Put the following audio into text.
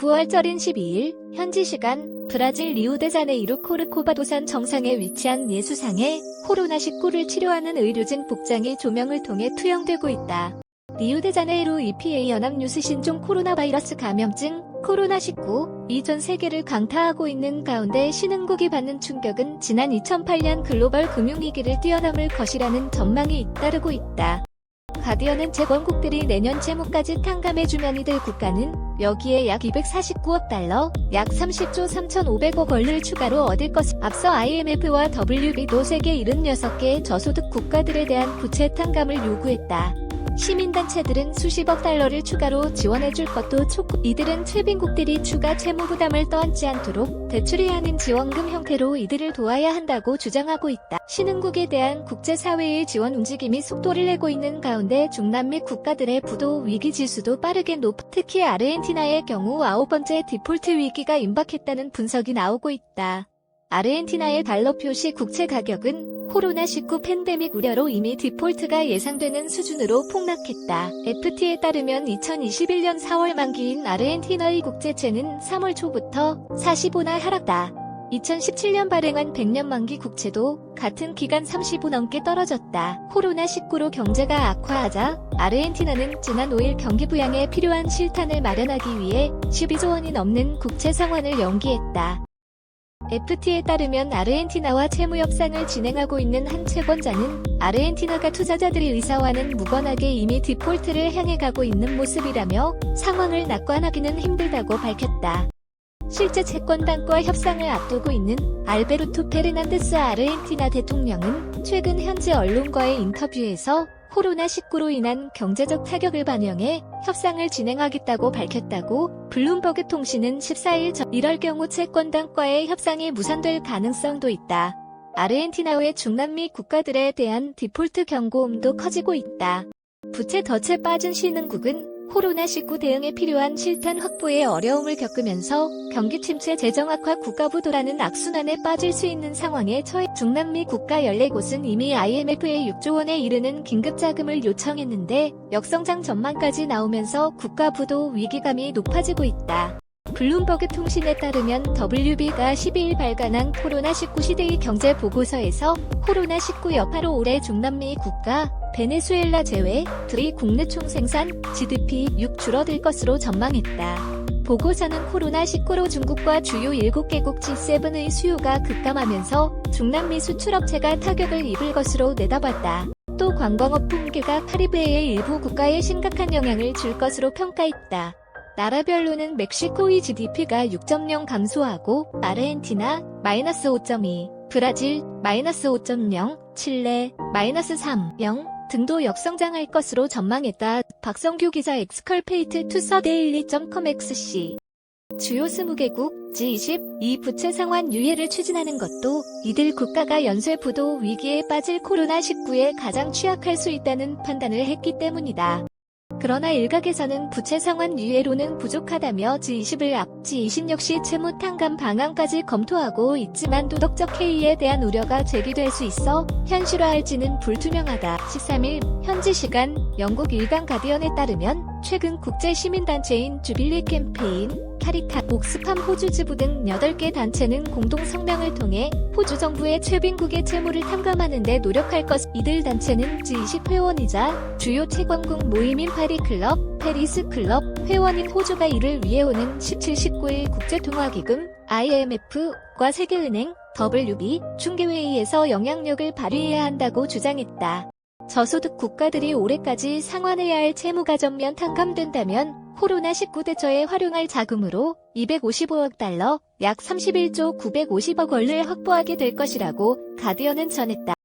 부활절인 12일 현지 시간 브라질 리우데자네이루 코르코바도산 정상에 위치한 예수상에 코로나19를 치료하는 의료진 복장이 조명을 통해 투영되고 있다. 리우데자네이루 EPA 연합뉴스 신종 코로나 바이러스 감염증 코로나19 이 전 세계를 강타하고 있는 가운데 신흥국이 받는 충격은 지난 2008년 글로벌 금융위기를 뛰어넘을 것이라는 전망이 잇따르고 있다. 가디언은 재건국들이 내년 채무까지 탕감해주면 이들 국가는 여기에 약 249억 달러, 약 30조 3,500억 원을 추가로 얻을 것. 앞서 IMF와 WB도 세계 76개의 저소득 국가들에 대한 부채 탕감을 요구했다. 시민단체들은 수십억 달러를 추가로 지원해줄 것도 촉구. 이들은 최빈국들이 추가 채무 부담을 떠안지 않도록 대출이 아닌 지원금 형태로 이들을 도와야 한다고 주장하고 있다. 신흥국에 대한 국제사회의 지원 움직임이 속도를 내고 있는 가운데 중남미 국가들의 부도 위기 지수도 빠르게 높. 특히 아르헨티나의 경우 아홉 번째 디폴트 위기가 임박했다는 분석이 나오고 있다. 아르헨티나의 달러 표시 국채 가격은 코로나19 팬데믹 우려로 이미 디폴트가 예상되는 수준으로 폭락했다. FT에 따르면 2021년 4월 만기인 아르헨티나의 국제채는 3월 초부터 45나 하락다. 2017년 발행한 100년 만기 국채도 같은 기간 35 넘게 떨어졌다. 코로나19로 경제가 악화하자 아르헨티나는 지난 5일 경기 부양에 필요한 실탄을 마련하기 위해 12조 원이 넘는 국채 상환을 연기했다. FT에 따르면 아르헨티나와 채무 협상을 진행하고 있는 한 채권자는 아르헨티나가 투자자들이 의사와는 무관하게 이미 디폴트를 향해 가고 있는 모습이라며 상황을 낙관하기는 힘들다고 밝혔다. 실제 채권단과 협상을 앞두고 있는 알베르토 페르난데스 아르헨티나 대통령은 최근 현지 언론과의 인터뷰에서 코로나19로 인한 경제적 타격을 반영해 협상을 진행하겠다고 밝혔다고 블룸버그 통신은 14일 전 이럴 경우 채권단과의 협상이 무산될 가능성도 있다. 아르헨티나의 중남미 국가들에 대한 디폴트 경고음도 커지고 있다. 부채 덫에 빠진 신흥국은 코로나19 대응에 필요한 실탄 확보에 어려움을 겪으면서 경기 침체 재정 악화 국가부도라는 악순환에 빠질 수 있는 상황에 처해 중남미 국가 14곳은 이미 IMF에 6조 원에 이르는 긴급 자금을 요청했는데 역성장 전망까지 나오면서 국가부도 위기감이 높아지고 있다. 블룸버그 통신에 따르면 WB가 12일 발간한 코로나19 시대의 경제 보고서에서 코로나19 여파로 올해 중남미 국가 베네수엘라 제외 들이 국내 총 생산 GDP 6 줄어들 것으로 전망했다. 보고서는 코로나19로 중국과 주요 7개국 G7의 수요가 급감하면서 중남미 수출업체가 타격을 입을 것으로 내다봤다. 또 관광업 붕괴가 카리브해의 일부 국가에 심각한 영향을 줄 것으로 평가했다. 나라별로는 멕시코의 GDP가 6.0 감소하고 아르헨티나 마이너스 5.2, 브라질 마이너스 5.0, 칠레 마이너스 3.0 등도 역성장할 것으로 전망했다. 박성규 기자 엑스컬페이트 투서데일리.com xc 주요 20개국 G20 이 부채 상환 유예를 추진하는 것도 이들 국가가 연쇄 부도 위기에 빠질 코로나19에 가장 취약할 수 있다는 판단을 했기 때문이다. 그러나 일각에서는 부채 상환 유예로는 부족하다며 G20을 앞 G20 역시 채무 탕감 방안까지 검토하고 있지만 도덕적 해이에 대한 우려가 제기될 수 있어 현실화할지는 불투명하다. 13일 현지 시간 영국 일간 가디언에 따르면 최근 국제 시민단체인 주빌리 캠페인 카리타, 옥스팜 호주 지부 등 8개 단체는 공동 성명을 통해 호주 정부의 최빈국의 채무를 탕감하는 데 노력할 것. 이들 단체는 G20 회원이자 주요 채권국 모임인 파리클럽, 페리스 클럽, 회원인 호주가 이를 위해 오는 17, 19일 국제통화기금, IMF과 세계은행, WB, 중개회의에서 영향력을 발휘해야 한다고 주장했다. 저소득 국가들이 올해까지 상환해야 할 채무가 전면 탕감된다면 코로나19 대처에 활용할 자금으로 255억 달러, 약 31조 950억 원을 확보하게 될 것이라고 가디언은 전했다.